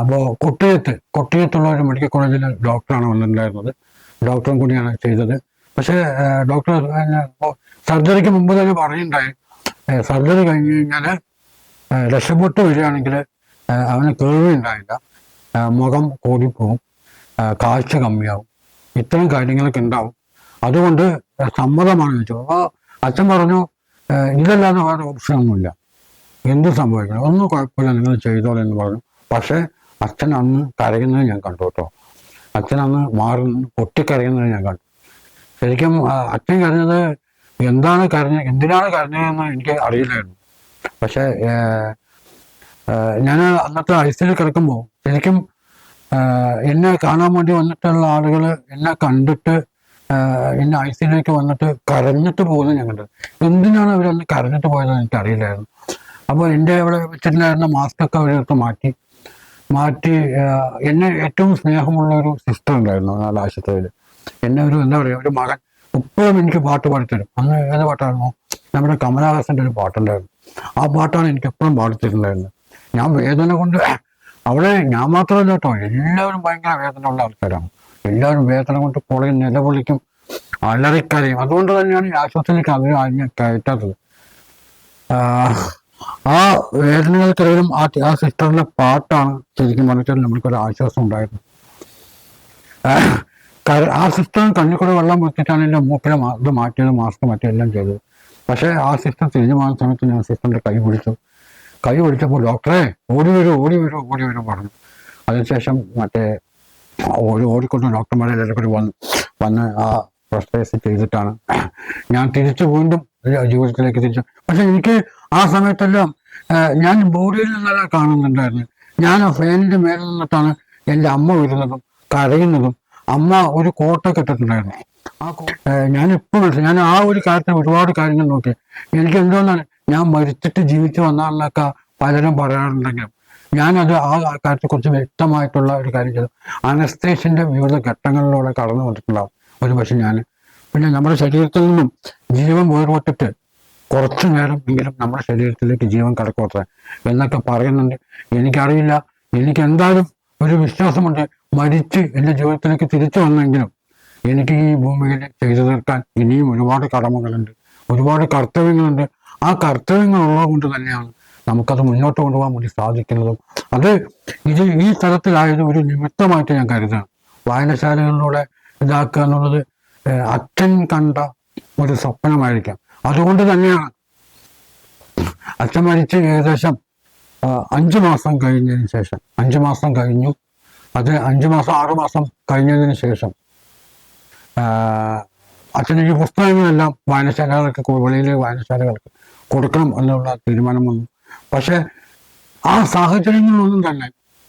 അപ്പോൾ കൊട്ടിയത്ത് കൊട്ടിയത്തുള്ള ഒരു മെഡിക്കൽ കോളേജിലെ ഡോക്ടറാണ് വന്നിട്ടുണ്ടായിരുന്നത്. ഡോക്ടറും കൂടിയാണ് ചെയ്തത്. പക്ഷേ ഡോക്ടർ സർജറിക്ക് മുമ്പ് തന്നെ പറയുണ്ടായി സർജറി കഴിഞ്ഞ് കഴിഞ്ഞാൽ രക്ഷപ്പെട്ട് വരികയാണെങ്കിൽ അവന് കേൾവി ഉണ്ടായില്ല. മുഖം കൂടിപ്പോവും. കാഴ്ച കമ്മിയാവും. ഇത്തരം കാര്യങ്ങളൊക്കെ ഉണ്ടാവും. അതുകൊണ്ട് സമ്മതമാണ് ചോദിച്ചു അപ്പോൾ അച്ഛൻ പറഞ്ഞു ഇതല്ലാതെ വേറെ ഓപ്ഷനൊന്നുമില്ല എന്ത് സംഭവിക്കണം? ഒന്നും കുഴപ്പമില്ല നിങ്ങൾ ചെയ്തോളൂ എന്ന് പറഞ്ഞു. പക്ഷേ അച്ഛൻ അന്ന് കരയുന്നത് ഞാൻ കണ്ടു കേട്ടോ. അച്ഛൻ അന്ന് മാറി നിന്ന് പൊട്ടിക്കരയുന്നത് ഞാൻ കണ്ടു. ശരിക്കും ആ, അച്ഛൻ കരഞ്ഞത് എന്താണ് കരഞ്ഞ എന്തിനാണ് കരഞ്ഞതെന്ന് എനിക്ക് അറിയില്ലായിരുന്നു. പക്ഷെ ഞാൻ അന്നത്തെ ഐസിൽ കിടക്കുമ്പോൾ ശരിക്കും ആ, എന്നെ കാണാൻ വേണ്ടി വന്നിട്ടുള്ള ആളുകൾ എന്നെ കണ്ടിട്ട് ആ, എന്നെ ഐസിയിലേക്ക് വന്നിട്ട് കരഞ്ഞിട്ട് പോകുന്നത് ഞാൻ കണ്ടത് എന്തിനാണ് അവരന്ന് കരഞ്ഞിട്ട് പോയതെന്ന് എനിക്ക് അറിയില്ലായിരുന്നു. അപ്പോൾ എന്റെ അവിടെ വെച്ചിട്ടുണ്ടായിരുന്ന മാസ്കൊക്കെ അവരെടുത്ത് മാറ്റി മാറ്റി ആ, എന്നെ ഏറ്റവും സ്നേഹമുള്ള ഒരു സിസ്റ്റർ ഉണ്ടായിരുന്നു നാല് ആശുപത്രിയിൽ എന്നെ ഒരു എന്താ പറയുക ഒരു മകൻ ഇപ്പോഴും എനിക്ക് പാട്ട് പാടിത്തരും. അന്ന് ഏത് പാട്ടായിരുന്നു നമ്മുടെ കമലഹാസന്റെ ഒരു പാട്ടുണ്ടായിരുന്നു. ആ പാട്ടാണ് എനിക്ക് എപ്പോഴും പാടിത്തരുന്നുണ്ടായിരുന്നത് ഞാൻ വേദന കൊണ്ട് അവിടെ ഞാൻ മാത്രമല്ല കേട്ടോ എല്ലാവരും ഭയങ്കര വേദന ഉള്ള ആൾക്കാരാണ്. എല്ലാവരും വേദന കൊണ്ട് പുറകെ നിലവിളിക്കും അലറിക്കരയും. അതുകൊണ്ട് തന്നെയാണ് ഈ ആശുപത്രിയിലേക്ക് അവർ അതിനെ കയറ്റാത്തത്. ആ വേദനകൾക്കിടയിലും ആ ആ സിസ്റ്ററിന്റെ പാട്ടാണ് ശരിക്കും പറഞ്ഞാൽ നമ്മൾക്കൊരു ആശ്വാസം ഉണ്ടായിരുന്നു ആ, സിസ്റ്റം കണ്ണിൽ കൂടെ വെള്ളം വെച്ചിട്ടാണ് എന്റെ മൂക്കിലെ മാ- ഇത് മാറ്റിയത് മാസ്ക് മാറ്റി എല്ലാം ചെയ്തത്. പക്ഷേ ആ സിസ്റ്റം തിരിഞ്ഞു പോകുന്ന സമയത്ത് ഞാൻ സിസ്റ്ററിന്റെ കൈ പിടിച്ചു. കൈ പിടിച്ചപ്പോൾ ഡോക്ടറെ ഓടി വരൂ ഓടി വരൂ ഓടി വരൂ പറഞ്ഞു. അതിനുശേഷം മറ്റേ ഓടി ഓടിക്കൊണ്ട് ഡോക്ടർമാരെ എല്ലാവരും കൂടി വന്ന് വന്ന് ആ പ്രസ്തേസ് ചെയ്തിട്ടാണ്. ഞാൻ തിരിച്ചു വീണ്ടും ജീവിതത്തിലേക്ക് തിരിച്ചു. പക്ഷെ എനിക്ക് ആ സമയത്തെല്ലാം ഞാൻ ബോഡിയിൽ നിന്നല്ല കാണുന്നുണ്ടായിരുന്നു ഞാൻ ആ ഫാനിന്റെ മേലെ നിന്നിട്ടാണ് എന്റെ അമ്മ വരുന്നതും കരയുന്നതും അമ്മ ഒരു കോട്ട കെട്ടിട്ടുണ്ടായിരുന്നു. ആ ഞാൻ ഇപ്പോൾ ഞാൻ ആ ഒരു കാര്യത്തിൽ ഒരുപാട് കാര്യങ്ങൾ നോക്കി. എനിക്ക് എന്തോന്നാണ് ഞാൻ മരിച്ചിട്ട് ജീവിച്ചു വന്നാണെന്നൊക്കെ പലരും പറയാറുണ്ടെങ്കിലും ഞാനത് ആ കാര്യത്തെ കുറിച്ച് വ്യക്തമായിട്ടുള്ള ഒരു കാര്യം ചെയ്തു. അനസ്തേഷ്യന്റെ വിവിധ ഘട്ടങ്ങളിലൂടെ കടന്നു വന്നിട്ടുണ്ടാവും ഒരു പക്ഷെ ഞാൻ പിന്നെ നമ്മുടെ ശരീരത്തിൽ നിന്നും ജീവൻ വേർപെട്ടിട്ട് കുറച്ചു നേരം എങ്കിലും നമ്മുടെ ശരീരത്തിലേക്ക് ജീവൻ കടക്കോട്ടെ എന്നൊക്കെ പറയുന്നുണ്ട്. എനിക്കറിയില്ല എനിക്ക് എന്തായാലും ഒരു വിശ്വാസമുണ്ട്. മരിച്ച് എന്റെ ജീവിതത്തിലേക്ക് തിരിച്ചു വന്നെങ്കിലും എനിക്ക് ഈ ഭൂമിയിൽ ചെയ്തു തീർക്കാൻ ഇനിയും ഒരുപാട് കടമകളുണ്ട് ഒരുപാട് കർത്തവ്യങ്ങളുണ്ട്. ആ കർത്തവ്യങ്ങൾ ഉള്ളത് കൊണ്ട് തന്നെയാണ് നമുക്കത് മുന്നോട്ട് കൊണ്ടുപോകാൻ വേണ്ടി സാധിക്കുന്നതും. അത് ഇത് ഈ തരത്തിലായത് ഒരു നിമിത്തമായിട്ട് ഞാൻ കരുതാണ് വായനശാലകളിലൂടെ ഇതാക്കുക എന്നുള്ളത് അച്ഛൻ കണ്ട ഒരു സ്വപ്നമായിരിക്കാം. അതുകൊണ്ട് തന്നെയാണ് അച്ഛൻ മരിച്ച് ഏകദേശം അഞ്ച് മാസം കഴിഞ്ഞതിന് ശേഷം അഞ്ചു മാസം കഴിഞ്ഞു. അത് അഞ്ച് മാസം ആറ് മാസം കഴിഞ്ഞതിന് ശേഷം. അച്ഛന് ഈ പുസ്തകങ്ങളെല്ലാം വായനശാലകൾക്ക് വെളിയിലെ വായനശാലകൾക്ക് കൊടുക്കണം എന്നുള്ള തീരുമാനം വന്നു. പക്ഷെ ആ സാഹചര്യങ്ങളൊന്നും തന്നെ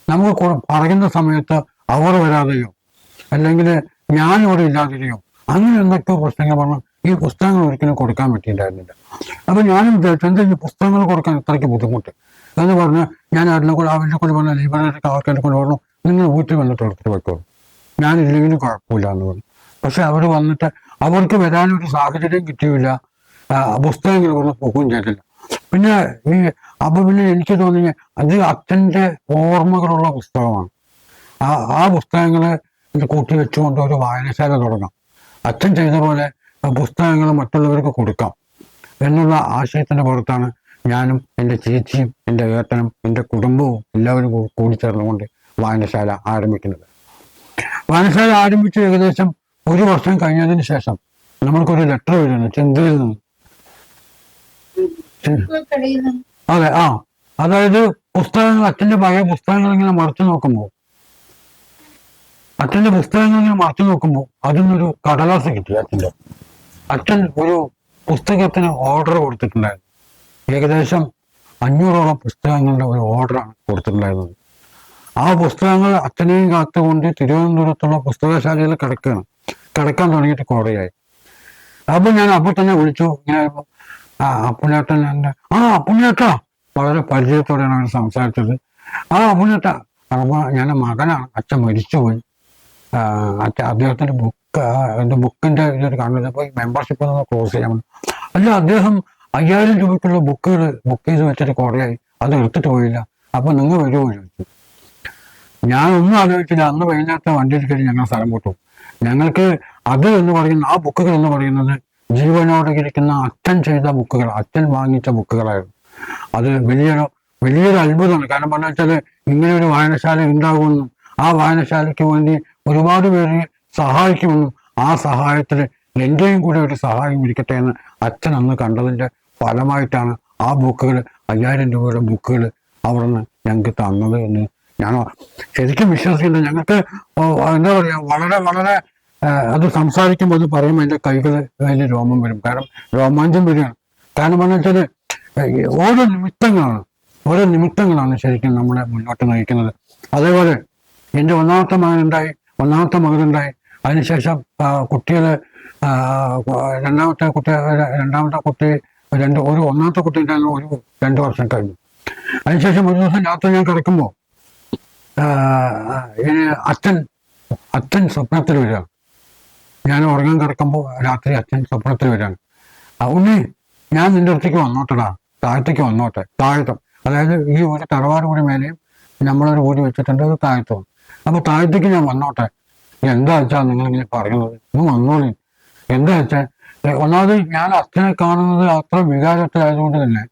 നമുക്ക് പറയുന്ന സമയത്ത് അവർ വരാതെയോ അല്ലെങ്കിൽ ഞാൻ ഇവിടെ അങ്ങനെ എന്തൊക്കെയോ പ്രശ്നങ്ങൾ പറഞ്ഞു ഈ പുസ്തകങ്ങൾ ഒരിക്കലും കൊടുക്കാൻ പറ്റിയിട്ടുണ്ടായിരുന്നില്ല. അപ്പൊ ഞാനും വിചാരിച്ചു എന്താ ഈ പുസ്തകങ്ങൾ കൊടുക്കാൻ ഇത്രയ്ക്ക് ബുദ്ധിമുട്ട്? എന്ന് പറഞ്ഞ് ഞാൻ അതിനെ കൂടെ അവരുടെ കൂടെ പറഞ്ഞു ലൈബ്രറിക്ക് ആൾക്കാരെ കൊണ്ട് പറഞ്ഞു നിങ്ങൾ വീട്ടിൽ വന്ന് എടുത്തിട്ട് വെക്കോ. ഞാനില്ലെങ്കിലും കുഴപ്പമില്ല എന്ന് പറഞ്ഞു. പക്ഷെ അവർ വന്നിട്ട് അവർക്ക് വരാനൊരു സാഹചര്യം കിട്ടിയില്ല. പുസ്തകങ്ങൾ കൊണ്ട് പോകുകയും ചെയ്തില്ല. പിന്നെ ഈ അപ്പൊ പിന്നെ എനിക്ക് തോന്നി അത് അച്ഛന്റെ ഓർമ്മകളുള്ള പുസ്തകമാണ്. ആ ആ പുസ്തകങ്ങളെ കൂട്ടി വെച്ചുകൊണ്ട് ഒരു വായനശാല തുടങ്ങാം. അച്ഛൻ ചെയ്ത പോലെ പുസ്തകങ്ങൾ മറ്റുള്ളവർക്ക് കൊടുക്കാം എന്നുള്ള ആശയത്തിന്റെ പുറത്താണ് ഞാനും എന്റെ ചേച്ചിയും എന്റെ ഏട്ടനും എന്റെ കുടുംബവും എല്ലാവരും കൂടി കൂടിച്ചേർന്നുകൊണ്ട് വായനശാല ആരംഭിക്കുന്നത്. വായനശാല ആരംഭിച്ച് ഏകദേശം ഒരു വർഷം കഴിഞ്ഞതിന് ശേഷം നമ്മൾക്കൊരു ലെറ്റർ വരുന്നു. ചെന്തയിൽ നിന്ന്. അതെ ആ. അതായത് പുസ്തകങ്ങൾ അച്ഛന്റെ പഴയ പുസ്തകങ്ങൾ ഇങ്ങനെ മറച്ചു നോക്കുമ്പോൾ അച്ഛന്റെ പുസ്തകങ്ങൾ ഇങ്ങനെ മറച്ചു നോക്കുമ്പോൾ അതിനൊരു കടലാസ് കിട്ടി അച്ഛന്റെ അച്ഛൻ ഒരു പുസ്തകത്തിന് ഓർഡർ കൊടുത്തിട്ടുണ്ടായിരുന്നു. ഏകദേശം അഞ്ഞൂറോളം പുസ്തകങ്ങളുടെ ഒരു ഓർഡറാണ് കൊടുത്തിട്ടുണ്ടായിരുന്നത്. ആ പുസ്തകങ്ങൾ അച്ഛനെയും കാത്തുകൊണ്ട് തിരുവനന്തപുരത്തുള്ള പുസ്തകശാലയിൽ കിടക്കുകയാണ് കിടക്കാൻ തുടങ്ങിയിട്ട് കുറേയായി. അപ്പൊ ഞാൻ അപ്പോൾ തന്നെ വിളിച്ചു ഇങ്ങനെ ആ അപ്പുണ്ണേട്ടൻ എന്റെ ആ അപ്പുണ്ണേട്ടാ വളരെ പരിചയത്തോടെയാണ് അവർ സംസാരിച്ചത്. ആ അപ്പുണ്ണേട്ട അപ്പൊ ഞാൻ മകനാണ് അച്ഛൻ മരിച്ചുപോയി. അച്ഛൻ അദ്ദേഹത്തിന്റെ ബുക്ക് എന്റെ ബുക്കിന്റെ ഇതൊരു കാണുന്നത് അപ്പൊ മെമ്പർഷിപ്പ് ഒന്ന് ക്ലോസ് ചെയ്യാൻ. അല്ല അദ്ദേഹം അയ്യായിരം രൂപയ്ക്കുള്ള ബുക്കുകൾ ബുക്ക് ചെയ്ത് വെച്ചിട്ട് കുറേയായി. അത് എടുത്തിട്ട് പോയില്ല. അപ്പൊ നിങ്ങൾ വരുമോ ചോദിച്ചു. ഞാൻ ഒന്നും ആലോചിച്ചില്ല. അന്ന് വൈകുന്നേരത്തെ വണ്ടിയിൽ കയറി ഞങ്ങൾ സ്ഥലം വിട്ടു. ഞങ്ങൾക്ക് അത് എന്ന് പറയുന്ന ആ ബുക്കുകൾ എന്ന് പറയുന്നത് ജീവനോടെ ഇരിക്കുന്ന അച്ഛൻ ചെയ്ത ബുക്കുകൾ അച്ഛൻ വാങ്ങിച്ച ബുക്കുകളായിരുന്നു. അത് വലിയൊരു വലിയൊരു അത്ഭുതമാണ്. കാരണം പറഞ്ഞു വെച്ചാൽ ഇങ്ങനെ ഒരു വായനശാല ഉണ്ടാകുമെന്നും ആ വായനശാലയ്ക്ക് വേണ്ടി ഒരുപാട് പേര് സഹായിക്കുമെന്നും ആ സഹായത്തിൽ എന്റെയും കൂടെ ഒരു സഹായം ഇരിക്കട്ടെ എന്ന് അച്ഛൻ അന്ന് കണ്ടതിന്റെ ഫലമായിട്ടാണ് ആ ബുക്കുകൾ അയ്യായിരം രൂപയുടെ ബുക്കുകൾ അവിടെ നിന്ന് ഞങ്ങൾക്ക് തന്നത് എന്ന് ഞാൻ ശരിക്കും വിശ്വസിക്കുന്നില്ല ഞങ്ങൾക്ക് എന്താ പറയുക വളരെ വളരെ അത് സംസാരിക്കുമ്പോൾ അത് പറയുമ്പോൾ എന്റെ കൈകൾ അതിൽ രോമം വരും. കാരണം രോമാഞ്ചം വരികയാണ്. കാരണം എന്ന് വെച്ചാൽ ഓരോ നിമിത്തങ്ങളാണ് ഓരോ നിമിത്തങ്ങളാണ് ശരിക്കും നമ്മളെ മുന്നോട്ട് നയിക്കുന്നത്. അതേപോലെ എന്റെ ഒന്നാമത്തെ മകനുണ്ടായി ഒന്നാമത്തെ മകനുണ്ടായി അതിനുശേഷം കുട്ടികൾ രണ്ടാമത്തെ കുട്ടി രണ്ടാമത്തെ കുട്ടി രണ്ട് ഒരു ഒന്നാമത്തെ കുട്ടി ഉണ്ടായിരുന്നു ഒരു രണ്ട് വർഷം കഴിഞ്ഞു. അതിനുശേഷം ഒരു ദിവസം രാത്രി ഞാൻ കിടക്കുമ്പോൾ അച്ഛൻ അച്ഛൻ സ്വപ്നത്തിൽ വരികയാണ്. ഞാൻ ഉറങ്ങാൻ കിടക്കുമ്പോൾ രാത്രി അച്ഛൻ സ്വപ്നത്തിൽ വരികയാണ്. ഉണ്ണി ഞാൻ നിന്റെ അടുത്തേക്ക് വന്നോട്ടടാ. താഴത്തേക്ക് വന്നോട്ടെ. താഴത്തും. അതായത് ഈ ഒരു തറവാട് കൂടി മേലെയും നമ്മളൊരു കൂടി വെച്ചിട്ടുണ്ട് അത് താഴത്തും. അപ്പൊ താഴത്തേക്ക് ഞാൻ വന്നോട്ടെ. എന്താ വെച്ചാ നിങ്ങൾ ഇങ്ങനെ പറയുന്നത്? ഒന്ന് വന്നോളി. എന്താ വെച്ചാൽ ഒന്നാമത് ഞാൻ അച്ഛനെ കാണുന്നത് അത്ര വികാരത്തിലായതുകൊണ്ട് തന്നെ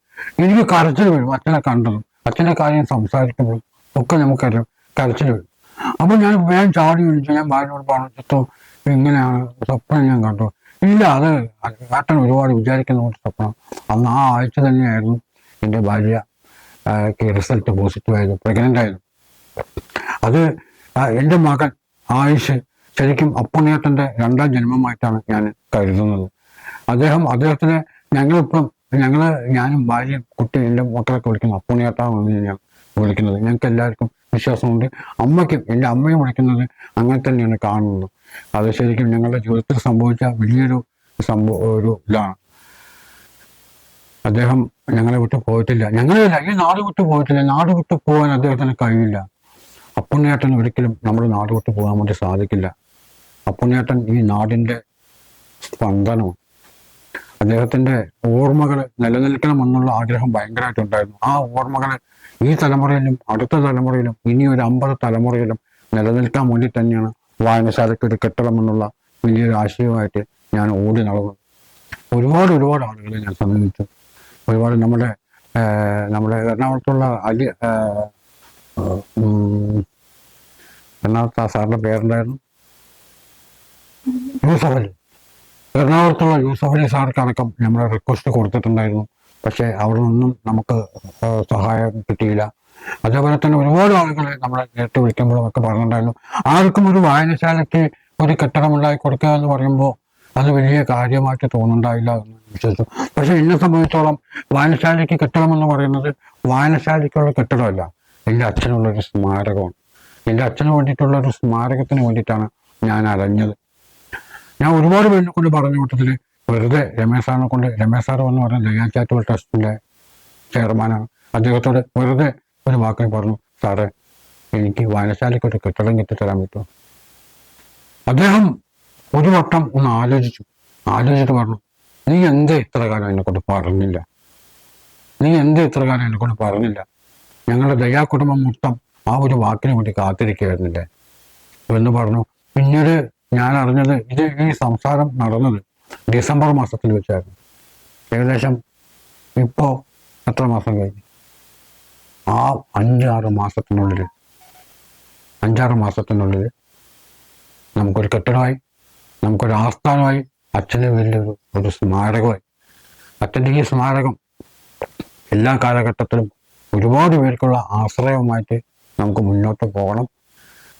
എനിക്ക് കരച്ചിൽ വരും അച്ഛനെ കണ്ടതും. അച്ഛന്റെ കാര്യം സംസാരിക്കുമ്പോഴും ഒക്കെ നമുക്കറിയാം. കരച്ചിൽ വരും അപ്പൊ ഞാൻ വേഗം ചാടി വിളിച്ചു. ഞാൻ ഭാര്യയോട് പറഞ്ഞിട്ടോ ഇങ്ങനെയാണ് സ്വപ്നം ഞാൻ കണ്ടു ഇല്ല അത് ഏട്ടൻ ഒരുപാട് വിചാരിക്കുന്ന ഒരു സ്വപ്നം. അന്ന് ആ ആഴ്ച തന്നെയായിരുന്നു എന്റെ ഭാര്യ റിസൾട്ട് പോസിറ്റീവ് ആയിരുന്നു പ്രഗ്നന്റ് ആയിരുന്നു. അത് എന്റെ മകൻ ആയുഷ് ശരിക്കും അപ്പുണ്ണിയേട്ടന്റെ രണ്ടാം ജന്മമായിട്ടാണ് ഞാൻ കരുതുന്നത്. അദ്ദേഹം അദ്ദേഹത്തിന് ഞങ്ങളിപ്പം ഞങ്ങൾ ഞാനും ഭാര്യയും കുട്ടി എന്റെ മക്കളൊക്കെ വിളിക്കുന്നു അപ്പുണ്ണിയേട്ടാണെന്ന് ഞാൻ വിളിക്കുന്നത്. ഞങ്ങൾക്ക് എല്ലാവർക്കും വിശ്വാസമുണ്ട്. അമ്മയ്ക്കും എന്റെ അമ്മയും വിളിക്കുന്നത് അങ്ങനെ തന്നെയാണ് കാണുന്നത്. അത് ശരിക്കും ഞങ്ങളുടെ ജീവിതത്തിൽ സംഭവിച്ച വലിയൊരു സംഭവ ഒരു ഇതാണ്. അദ്ദേഹം ഞങ്ങളെ വിട്ടു പോയിട്ടില്ല. ഞങ്ങളല്ല ഈ നാട് വിട്ടു പോയിട്ടില്ല. നാട് വിട്ടു പോകാൻ അദ്ദേഹത്തിന് കഴിയില്ല. അപ്പുണ്ണിയേട്ടൻ ഒരിക്കലും നമ്മുടെ നാട് വിട്ടു പോകാൻ വേണ്ടി സാധിക്കില്ല. അപ്പുണ്ണിയേട്ടൻ ഈ നാടിന്റെ സ്പന്ദനമാണ്. അദ്ദേഹത്തിന്റെ ഓർമ്മകൾ നിലനിൽക്കണമെന്നുള്ള ആഗ്രഹം ഭയങ്കരമായിട്ടുണ്ടായിരുന്നു. ആ ഓർമ്മകൾ ഈ തലമുറയിലും അടുത്ത തലമുറയിലും ഇനി ഒരു അമ്പത് തലമുറയിലും നിലനിൽക്കാൻ വേണ്ടി തന്നെയാണ് വായനശാലയ്ക്ക് ഒരു കെട്ടിടം എന്നുള്ള വലിയൊരു ആശയമായിട്ട് ഞാൻ ഓടി നടന്നത്. ഒരുപാട് ഒരുപാട് ആളുകളെ ഞാൻ സമീപിച്ചു. ഒരുപാട് നമ്മുടെ നമ്മുടെ എറണാകുളത്തുള്ള അലി എറണാകുളത്ത് ആ സാറിന്റെ പേരുണ്ടായിരുന്നു യൂസഫലി. എറണാകുളത്തുള്ള യൂസഫലി സാർക്കടക്കം നമ്മൾ റിക്വസ്റ്റ് കൊടുത്തിട്ടുണ്ടായിരുന്നു. പക്ഷേ അവിടെ നിന്നും നമുക്ക് സഹായം കിട്ടിയില്ല. അതേപോലെ തന്നെ ഒരുപാട് ആളുകളെ നമ്മളെ നേരിട്ട് വിളിക്കുമ്പോഴും ഒക്കെ പറഞ്ഞിട്ടുണ്ടായിരുന്നു. ആർക്കും ഒരു വായനശാലയ്ക്ക് ഒരു കെട്ടിടം ഉണ്ടാക്കി കൊടുക്കുക എന്ന് പറയുമ്പോൾ അത് വലിയ കാര്യമായിട്ട് തോന്നുന്നുണ്ടായില്ല എന്ന് വിശ്വസിച്ചു. പക്ഷെ എന്നെ സംബന്ധിച്ചോളം വായനശാലയ്ക്ക് കെട്ടിടം എന്ന് പറയുന്നത് വായനശാലയ്ക്കുള്ള കെട്ടിടമല്ല. എന്റെ അച്ഛനുള്ളൊരു സ്മാരകമാണ്. എന്റെ അച്ഛന് വേണ്ടിയിട്ടുള്ള ഒരു സ്മാരകത്തിന് വേണ്ടിയിട്ടാണ് ഞാൻ അലഞ്ഞത്. ഞാൻ ഒരുപാട് പേരിനെ കൊണ്ട് പറഞ്ഞു കൂട്ടത്തിൽ വെറുതെ രമേശ് സാറിനെ കൊണ്ട് രമേശ് സാർ എന്ന് പറഞ്ഞ ദയാ ചാരിറ്റബിൾ ട്രസ്റ്റിന്റെ ചെയർമാനാണ് അദ്ദേഹത്തോട് വെറുതെ ഒരു വാക്കിന് പറഞ്ഞു സാറേ എനിക്ക് വായനശാലയ്ക്ക് ഒരു കെട്ടിടം കെട്ടിത്തരാൻ പറ്റുമോ അദ്ദേഹം ഒരു വട്ടം ഒന്ന് ആലോചിച്ചു. ആലോചിച്ചിട്ട് പറഞ്ഞു നീ എന്തേ ഇത്ര കാലം എന്നെ കൊണ്ട് പറഞ്ഞില്ല? നീ എന്തേ ഇത്ര കാലം എന്നെ കൊണ്ട് പറഞ്ഞില്ല? ഞങ്ങളുടെ ദയാ കുടുംബം മൊത്തം ആ ഒരു വാക്കിന് വേണ്ടി കാത്തിരിക്കുകയായിരുന്നില്ലേ? എന്ന് പറഞ്ഞു. പിന്നീട് ഞാൻ അറിഞ്ഞത് ഇത് ഈ സംസാരം നടന്നത് ഡിസംബർ മാസത്തിൽ വെച്ചായിരുന്നു. ഏകദേശം ഇപ്പോൾ എത്ര മാസം കഴിഞ്ഞു? ആ അഞ്ചാറ് മാസത്തിനുള്ളിൽ അഞ്ചാറ് മാസത്തിനുള്ളിൽ നമുക്കൊരു കെട്ടിടമായി നമുക്കൊരു ആസ്ഥാനമായി അച്ഛന് വലിയൊരു ഒരു സ്മാരകമായി. അച്ഛന്റെ ഈ സ്മാരകം എല്ലാ കാലഘട്ടത്തിലും ഒരുപാട് പേർക്കുള്ള ആശ്രയവുമായിട്ട് നമുക്ക് മുന്നോട്ട് പോകണം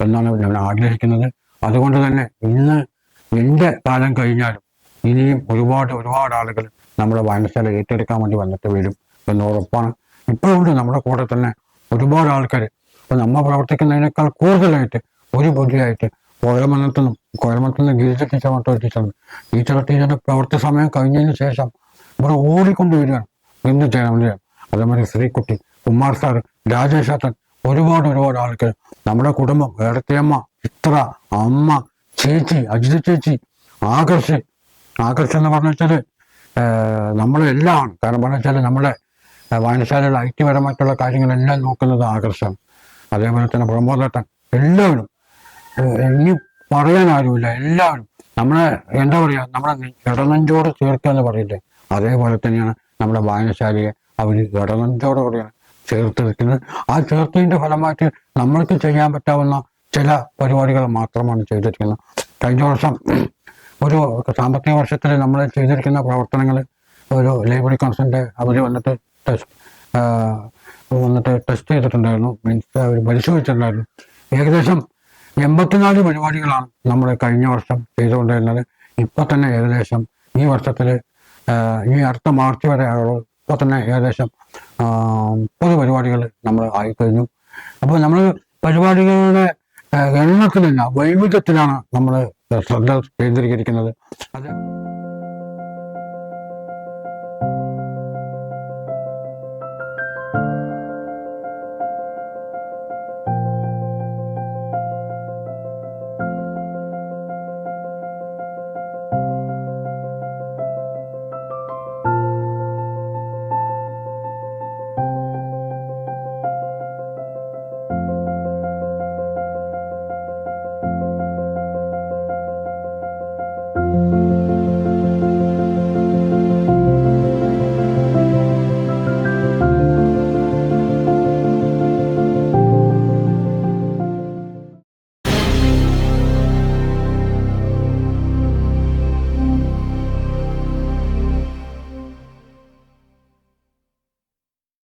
എന്നാണ് ഞാൻ ആഗ്രഹിക്കുന്നത്. അതുകൊണ്ട് തന്നെ ഇന്ന് എന്റെ കാലം കഴിഞ്ഞാലും ഇനിയും ഒരുപാട് ഒരുപാട് ആളുകൾ നമ്മുടെ വായനശാല ഏറ്റെടുക്കാൻ വേണ്ടി വന്നിട്ട് വരും എന്ന് ഉറപ്പാണ്. ഇപ്പോഴുണ്ട് നമ്മുടെ കൂടെ തന്നെ ഒരുപാട് ആൾക്കാർ. ഇപ്പം നമ്മൾ പ്രവർത്തിക്കുന്നതിനേക്കാൾ കൂടുതലായിട്ട് ഒരു ബുദ്ധിയായിട്ട് കോഴമനത്തു നിന്നും കോഴമനത്തു നിന്ന് ഗിരിജ ടീച്ചർ മറ്റൊരു ടീച്ചറുണ്ട് ടീച്ചർ ടീച്ചറുടെ പ്രവൃത്തി സമയം കഴിഞ്ഞതിന് ശേഷം ഇവിടെ ഓടിക്കൊണ്ട് വരികയാണ് എന്ത് ചെയ്യണമെന്ന് അതേമാതിരി ശ്രീകുട്ടി കുമാർ സാർ രാജേഷ് ഏട്ടൻ ഒരുപാട് ഒരുപാട് ആൾക്കാർ. നമ്മുടെ കുടുംബം ഏടത്തിയമ്മ ചിത്ര അമ്മ ചേച്ചി അജിത ചേച്ചി ആകർഷ് ആകർഷ് എന്ന് പറഞ്ഞു വെച്ചാൽ നമ്മളെല്ലാം കാരണം പറഞ്ഞു വെച്ചാൽ നമ്മുടെ വായനശാലയുടെ ഐ ടി പരമായിട്ടുള്ള കാര്യങ്ങളെല്ലാം നോക്കുന്നത് ആകർഷണം അതേപോലെ തന്നെ പ്രമോദേട്ടൻ എല്ലാവരും ഇനി പറയാൻ ആരുമില്ല. എല്ലാവരും. നമ്മളെ എന്താ പറയുക നമ്മളെ ഇടനെഞ്ചോട് ചേർക്കുക എന്ന് പറയില്ലേ? അതേപോലെ തന്നെയാണ് നമ്മുടെ വായനശാലയെ അവർ ഇടനെഞ്ചോടുകൂടിയാണ് ചേർത്ത് വെക്കുന്നത്. ആ ചേർത്തതിന്റെ ഫലമായിട്ട് നമ്മൾക്ക് ചെയ്യാൻ പറ്റാവുന്ന ചില പരിപാടികൾ മാത്രമാണ് ചെയ്തിരിക്കുന്നത്. കഴിഞ്ഞ വർഷം ഒരു സാമ്പത്തിക വർഷത്തിൽ നമ്മൾ ചെയ്തിരിക്കുന്ന പ്രവർത്തനങ്ങൾ ഒരു ലൈബ്രറി കൗൺസിലിന്റെ അവർ വന്നിട്ട് ടെസ്റ്റ് വന്നിട്ട് ടെസ്റ്റ് ചെയ്തിട്ടുണ്ടായിരുന്നു. മീൻസ് അവർ പരിശോധിച്ചിട്ടുണ്ടായിരുന്നു. ഏകദേശം എൺപത്തിനാല് പരിപാടികളാണ് നമ്മൾ കഴിഞ്ഞ വർഷം ചെയ്തുകൊണ്ടിരുന്നത്. ഇപ്പോൾ തന്നെ ഏകദേശം ഈ വർഷത്തിൽ ഈ അടുത്ത മാർച്ച് വരെ ആയുള്ളൂ ഇപ്പോൾ തന്നെ ഏകദേശം മുപ്പത് പരിപാടികൾ നമ്മൾ ആയിക്കഴിഞ്ഞു. അപ്പോൾ നമ്മൾ പരിപാടികളുടെ എണ്ണത്തിലല്ല വൈവിധ്യത്തിലാണ് നമ്മൾ ശ്രദ്ധ കേന്ദ്രീകരിക്കുന്നത്. അത്